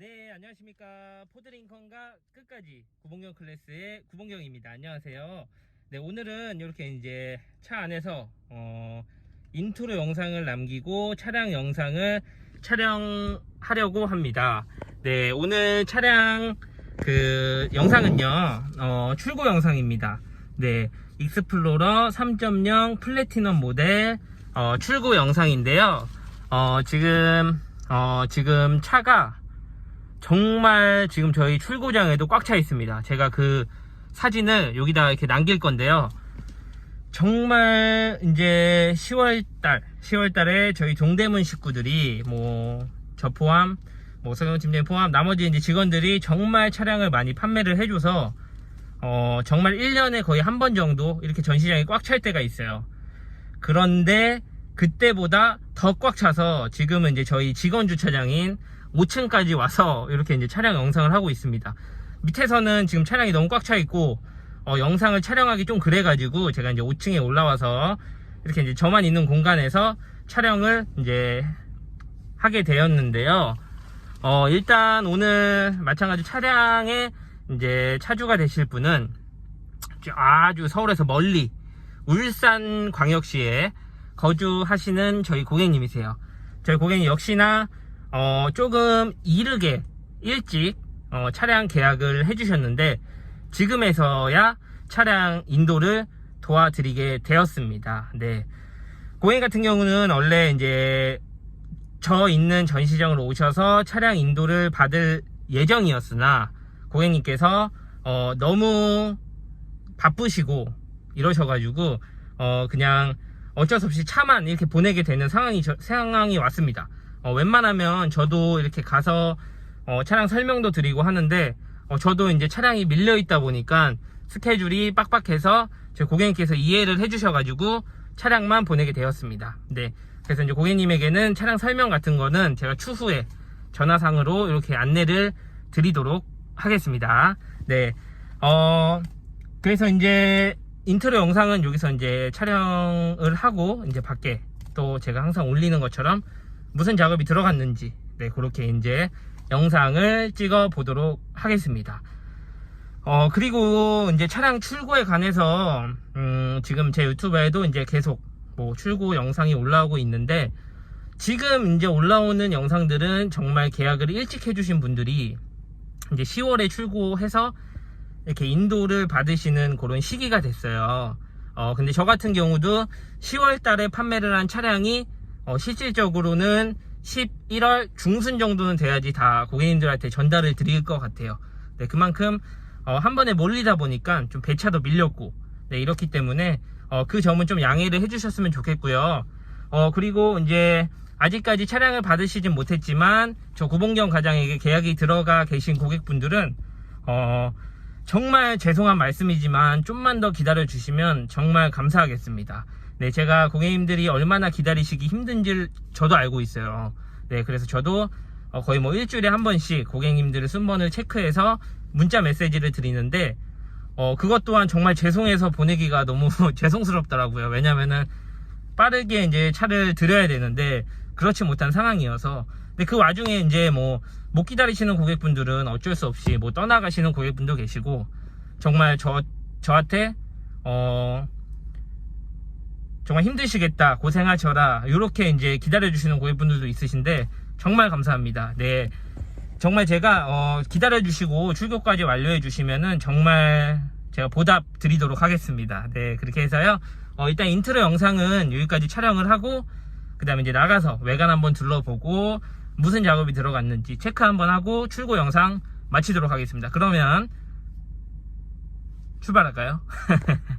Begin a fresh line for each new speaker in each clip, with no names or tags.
네, 안녕하십니까. 포드링컨과 끝까지 구봉경 클래스의 구봉경입니다. 안녕하세요. 네, 오늘은 이렇게 이제 차 안에서 어, 인트로 영상을 남기고 차량 영상을 촬영하려고 합니다. 네, 오늘 차량 그 영상은요, 어, 출고 영상입니다. 네, 익스플로러 3.0 플래티넘 모델 어, 출고 영상인데요. 어, 지금 어, 지금 차가 정말 지금 저희 출고장에도 꽉 차 있습니다. 제가 그 사진을 여기다 이렇게 남길 건데요. 정말 이제 10월달, 10월달에 저희 동대문 식구들이 뭐 저 포함, 뭐 서경 팀장 포함 나머지 이제 직원들이 정말 차량을 많이 판매를 해줘서 어 정말 1년에 거의 한 번 정도 이렇게 전시장이 꽉 찰 때가 있어요. 그런데 그때보다 더 꽉 차서 지금은 이제 저희 직원 주차장인 5층까지 와서 이렇게 이제 촬영 영상을 하고 있습니다. 밑에서는 지금 차량이 너무 꽉 차 있고 어, 영상을 촬영하기 좀 그래가지고 제가 이제 5층에 올라와서 이렇게 이제 저만 있는 공간에서 촬영을 이제 하게 되었는데요. 어, 일단 오늘 마찬가지 차량에 이제 차주가 되실 분은 아주 서울에서 멀리 울산 광역시에 거주하시는 저희 고객님이세요. 저희 고객님 역시나 어, 조금 이르게 일찍 어, 차량 계약을 해주셨는데 지금에서야 차량 인도를 도와드리게 되었습니다. 네. 고객님 같은 경우는 원래 이제 저 있는 전시장으로 오셔서 차량 인도를 받을 예정이었으나 고객님께서 어, 너무 바쁘시고 이러셔가지고 어, 그냥 어쩔 수 없이 차만 이렇게 보내게 되는 상황이 저- 상황이 왔습니다. 어, 웬만하면 저도 이렇게 가서 어, 차량 설명도 드리고 하는데 어, 저도 이제 차량이 밀려 있다 보니까 스케줄이 빡빡해서 제 고객님께서 이해를 해주셔가지고 차량만 보내게 되었습니다. 네, 그래서 이제 고객님에게는 차량 설명 같은 거는 제가 추후에 전화상으로 이렇게 안내를 드리도록 하겠습니다. 네, 어, 그래서 이제 인트로 영상은 여기서 이제 촬영을 하고 이제 밖에 또 제가 항상 올리는 것처럼 무슨 작업이 들어갔는지 네 그렇게 이제 영상을 찍어 보도록 하겠습니다. 어 그리고 이제 차량 출고에 관해서 음, 지금 제 유튜브에도 이제 계속 뭐 출고 영상이 올라오고 있는데 지금 이제 올라오는 영상들은 정말 계약을 일찍 해주신 분들이 이제 10월에 출고해서 이렇게 인도를 받으시는 그런 시기가 됐어요. 어, 근데 저 같은 경우도 10월 달에 판매를 한 차량이 어, 실질적으로는 11월 중순 정도는 돼야지 다 고객님들한테 전달을 드릴 것 같아요. 네, 그만큼 어, 한 번에 몰리다 보니까 좀 배차도 밀렸고 네, 이렇기 때문에 어, 그 점은 좀 양해를 해주셨으면 좋겠고요. 어, 그리고 이제 아직까지 차량을 받으시진 못했지만 저 구봉경 과장에게 계약이 들어가 계신 고객분들은 어, 정말 죄송한 말씀이지만 좀만 더 기다려 주시면 정말 감사하겠습니다. 네, 제가 고객님들이 얼마나 기다리시기 힘든지 저도 알고 있어요. 네, 그래서 저도 어, 거의 뭐 일주일에 한 번씩 고객님들의 순번을 체크해서 문자 메시지를 드리는데 어, 그것 또한 정말 죄송해서 보내기가 너무 죄송스럽더라고요. 왜냐면은 빠르게 이제 차를 드려야 되는데 그렇지 못한 상황이어서 근데 그 와중에 이제 뭐 못 기다리시는 고객분들은 어쩔 수 없이 뭐 떠나가시는 고객분도 계시고 정말 저 저한테 어 정말 힘드시겠다 고생하셔라 이렇게 이제 기다려 주시는 고객분들도 있으신데 정말 감사합니다. 네. 정말 제가 어, 기다려 주시고 출고까지 완료해 주시면은 정말 제가 보답 드리도록 하겠습니다. 네 그렇게 해서요. 어, 일단 인트로 영상은 여기까지 촬영을 하고 그 다음에 이제 나가서 외관 한번 둘러보고 무슨 작업이 들어갔는지 체크 한번 하고 출고 영상 마치도록 하겠습니다. 그러면 출발할까요?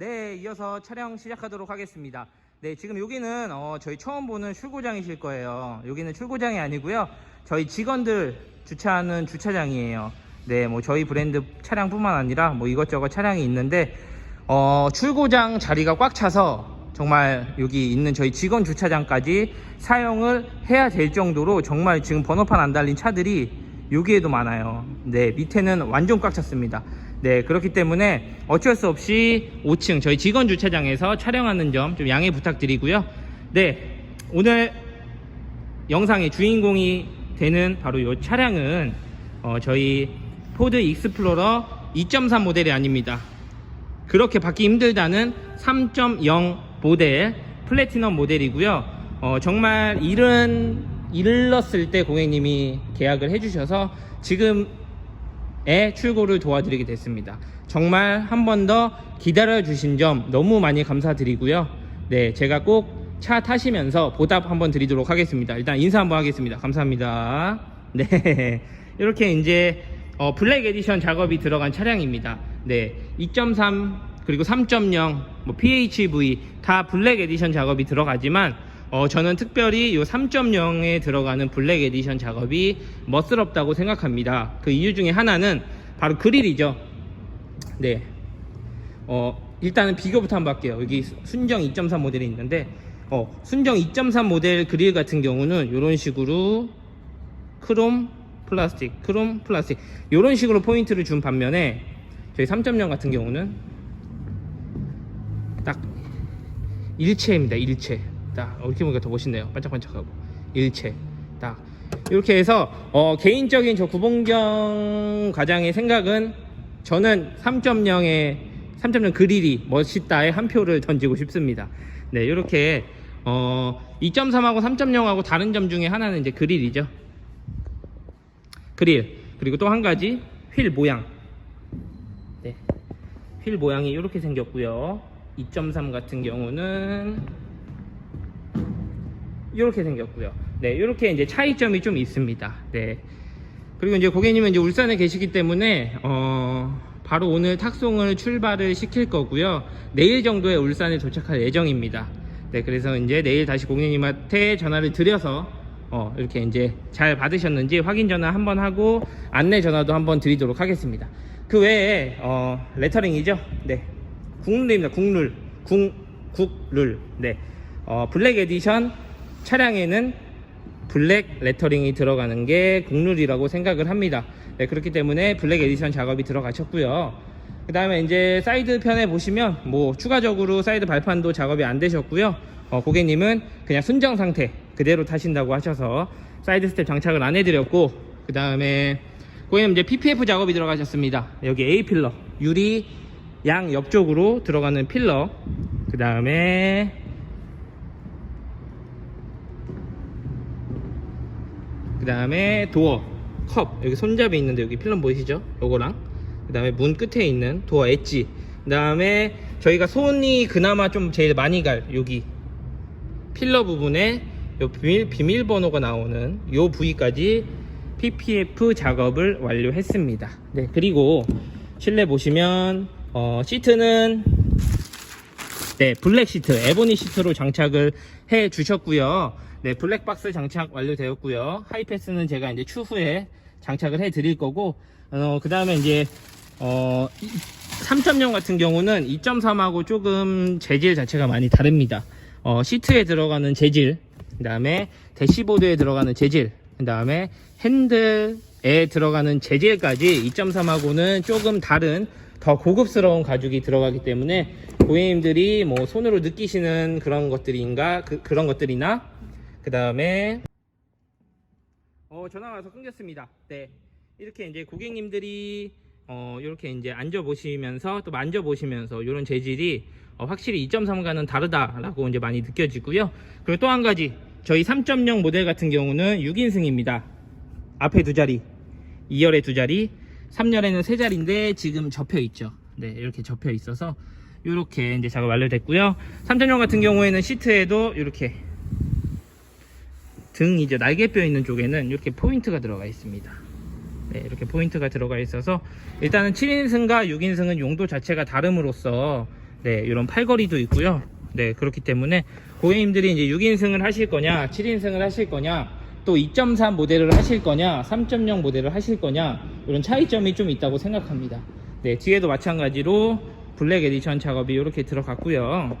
네, 이어서 촬영 시작하도록 하겠습니다. 네, 지금 여기는 어, 저희 처음 보는 출고장이실 거예요. 여기는 출고장이 아니고요. 저희 직원들 주차하는 주차장이에요. 네, 뭐 저희 브랜드 차량뿐만 아니라 뭐 이것저것 차량이 있는데 어, 출고장 자리가 꽉 차서 정말 여기 있는 저희 직원 주차장까지 사용을 해야 될 정도로 정말 지금 번호판 안 달린 차들이 여기에도 많아요. 네, 밑에는 완전 꽉 찼습니다. 네, 그렇기 때문에 어쩔 수 없이 5층 저희 직원 주차장에서 촬영하는 점 좀 양해 부탁드리고요. 네, 오늘 영상의 주인공이 되는 바로 이 차량은 어, 저희 포드 익스플로러 2.3 모델이 아닙니다. 그렇게 받기 힘들다는 3.0 모델 플래티넘 모델이고요. 어, 정말 이른 일렀을 때 고객님이 계약을 해주셔서 지금 의 출고를 도와드리게 됐습니다. 정말 한 번 더 기다려 주신 점 너무 많이 감사드리고요. 네, 제가 꼭 차 타시면서 보답 한번 드리도록 하겠습니다. 일단 인사 한번 하겠습니다. 감사합니다. 네, 이렇게 이제 어, 블랙 에디션 작업이 들어간 차량입니다. 네, 2.3 그리고 3.0, 뭐 PHV 다 블랙 에디션 작업이 들어가지만 어, 저는 특별히 이 3.0에 들어가는 블랙 에디션 작업이 멋스럽다고 생각합니다. 그 이유 중에 하나는 바로 그릴이죠. 네. 어, 일단은 비교부터 한번 할게요. 여기 순정 2.3 모델이 있는데, 어, 순정 2.3 모델 그릴 같은 경우는 이런 식으로 크롬 플라스틱, 크롬 플라스틱 이런 식으로 포인트를 준 반면에 저희 3.0 같은 경우는 딱 일체입니다. 일체. 딱 어, 이렇게 보니까 더 멋있네요. 반짝반짝하고 일체. 딱 이렇게 해서 어, 개인적인 저 구봉경 과장의 생각은 저는 3.0의 3.0 그릴이 멋있다에 한 표를 던지고 싶습니다. 네, 이렇게 어, 2.3하고 3.0하고 다른 점 중에 하나는 이제 그릴이죠. 그릴 그리고 또 한 가지 휠 모양. 네, 휠 모양이 이렇게 생겼고요. 2.3 같은 경우는 이렇게 생겼고요. 네, 이렇게 이제 차이점이 좀 있습니다. 네. 그리고 이제 고객님은 이제 울산에 계시기 때문에 어 바로 오늘 탁송을 출발을 시킬 거고요. 내일 정도에 울산에 도착할 예정입니다. 네, 그래서 이제 내일 다시 고객님한테 전화를 드려서 어 이렇게 이제 잘 받으셨는지 확인 전화 한번 하고 안내 전화도 한번 드리도록 하겠습니다. 그 외에 어 레터링이죠. 네. 국룰입니다. 국룰. 국 국룰. 네. 어 블랙 에디션 차량에는 블랙 레터링이 들어가는 게 국룰이라고 생각을 합니다. 네, 그렇기 때문에 블랙 에디션 작업이 들어가셨고요. 그 다음에 이제 사이드 편에 보시면 뭐 추가적으로 사이드 발판도 작업이 안 되셨고요. 어, 고객님은 그냥 순정 상태 그대로 타신다고 하셔서 사이드 스텝 장착을 안 해드렸고 그 다음에 고객님 이제 PPF 작업이 들어가셨습니다. 여기 A 필러 유리 양 옆쪽으로 들어가는 필러 그 다음에 그 다음에 도어 컵. 여기 손잡이 있는데 여기 필름 보이시죠? 요거랑. 그 다음에 문 끝에 있는 도어 엣지. 그 다음에 저희가 손이 그나마 좀 제일 많이 갈 여기 필러 부분에 요 비밀, 비밀번호가 나오는 요 부위까지 PPF 작업을 완료했습니다. 네 그리고 실내 보시면 어, 시트는 네, 블랙 시트, 에보니 시트로 장착을 해 주셨고요. 네, 블랙박스 장착 완료되었고요. 하이패스는 제가 이제 추후에 장착을 해 드릴 거고, 어, 그 다음에 이제, 어, 3.0 같은 경우는 2.3하고 조금 재질 자체가 많이 다릅니다. 어, 시트에 들어가는 재질, 그 다음에 대시보드에 들어가는 재질, 그 다음에 핸들 에 들어가는 재질까지 2.3하고는 조금 다른 더 고급스러운 가죽이 들어가기 때문에 고객님들이 뭐 손으로 느끼시는 그런 것들인가 그, 그런 것들이나 그 다음에 어 전화 와서 끊겼습니다. 네 이렇게 이제 고객님들이 어 이렇게 이제 앉아 보시면서 또 만져 보시면서 이런 재질이 어, 확실히 2.3과는 다르다라고 이제 많이 느껴지고요. 그리고 또 한 가지 저희 3.0 모델 같은 경우는 6인승입니다. 앞에 두 자리, 2열에 두 자리, 3열에는 세 자리인데 지금 접혀 있죠. 네, 이렇게 접혀 있어서 이렇게 이제 작업 완료됐고요. 3.0 같은 경우에는 시트에도 이렇게 등 이제 날개뼈 있는 쪽에는 이렇게 포인트가 들어가 있습니다. 네, 이렇게 포인트가 들어가 있어서 일단은 7인승과 6인승은 용도 자체가 다름으로써 네, 이런 팔걸이도 있고요. 네, 그렇기 때문에 고객님들이 이제 6인승을 하실 거냐, 7인승을 하실 거냐, 또2.3 모델을 하실 거냐, 3.0 모델을 하실 거냐, 이런 차이점이 좀 있다고 생각합니다. 네, 뒤에도 마찬가지로 블랙 에디션 작업이 이렇게 들어갔고요.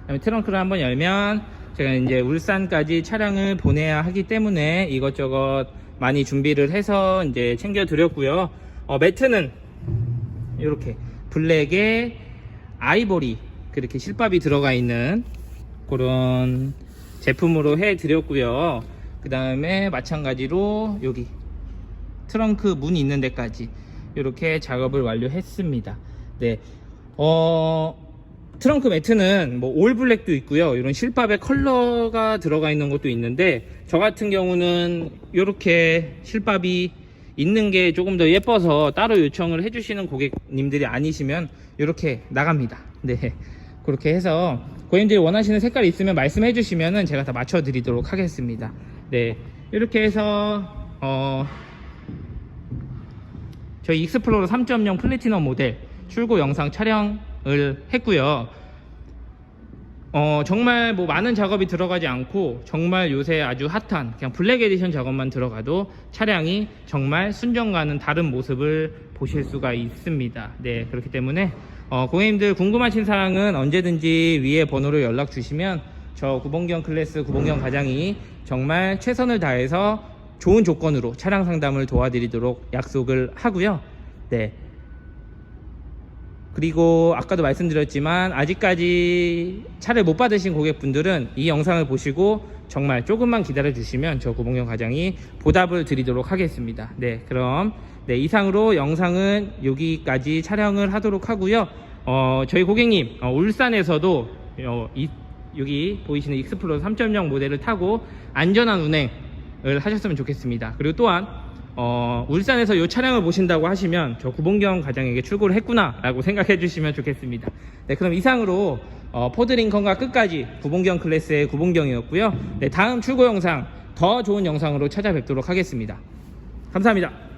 그다음에 트렁크를 한번 열면 제가 이제 울산까지 차량을 보내야 하기 때문에 이것저것 많이 준비를 해서 이제 챙겨 드렸고요. 어, 매트는 이렇게 블랙에 아이보리 그렇게 실밥이 들어가 있는 그런 제품으로 해 드렸고요. 그 다음에 마찬가지로 여기 트렁크 문 있는 데까지 이렇게 작업을 완료했습니다. 네, 어, 트렁크 매트는 뭐 올 블랙도 있고요. 이런 실밥에 컬러가 들어가 있는 것도 있는데 저 같은 경우는 이렇게 실밥이 있는 게 조금 더 예뻐서 따로 요청을 해주시는 고객님들이 아니시면 이렇게 나갑니다. 네, 그렇게 해서 고객님들이 원하시는 색깔이 있으면 말씀해 주시면은 제가 다 맞춰 드리도록 하겠습니다. 네, 이렇게 해서 어, 저희 익스플로러 3.0 플래티넘 모델 출고 영상 촬영을 했고요. 어, 정말 뭐 많은 작업이 들어가지 않고 정말 요새 아주 핫한 그냥 블랙 에디션 작업만 들어가도 차량이 정말 순정과는 다른 모습을 보실 수가 있습니다. 네, 그렇기 때문에 어, 고객님들 궁금하신 사항은 언제든지 위에 번호로 연락 주시면 저 구봉경 클래스 구봉경 과장이 정말 최선을 다해서 좋은 조건으로 차량 상담을 도와드리도록 약속을 하고요. 네. 그리고 아까도 말씀드렸지만 아직까지 차를 못 받으신 고객분들은 이 영상을 보시고 정말 조금만 기다려 주시면 저 구봉경 과장이 보답을 드리도록 하겠습니다. 네, 그럼 네, 이상으로 영상은 여기까지 촬영을 하도록 하고요. 어, 저희 고객님 어, 울산에서도 어, 이- 여기 보이시는 익스플로러 3.0 모델을 타고 안전한 운행을 하셨으면 좋겠습니다. 그리고 또한 어, 울산에서 이 차량을 보신다고 하시면 저 구봉경 과장에게 출고를 했구나 라고 생각해 주시면 좋겠습니다. 네, 그럼 이상으로 어, 포드링컨과 끝까지 구봉경 클래스의 구봉경이었고요. 네, 다음 출고 영상 더 좋은 영상으로 찾아뵙도록 하겠습니다. 감사합니다.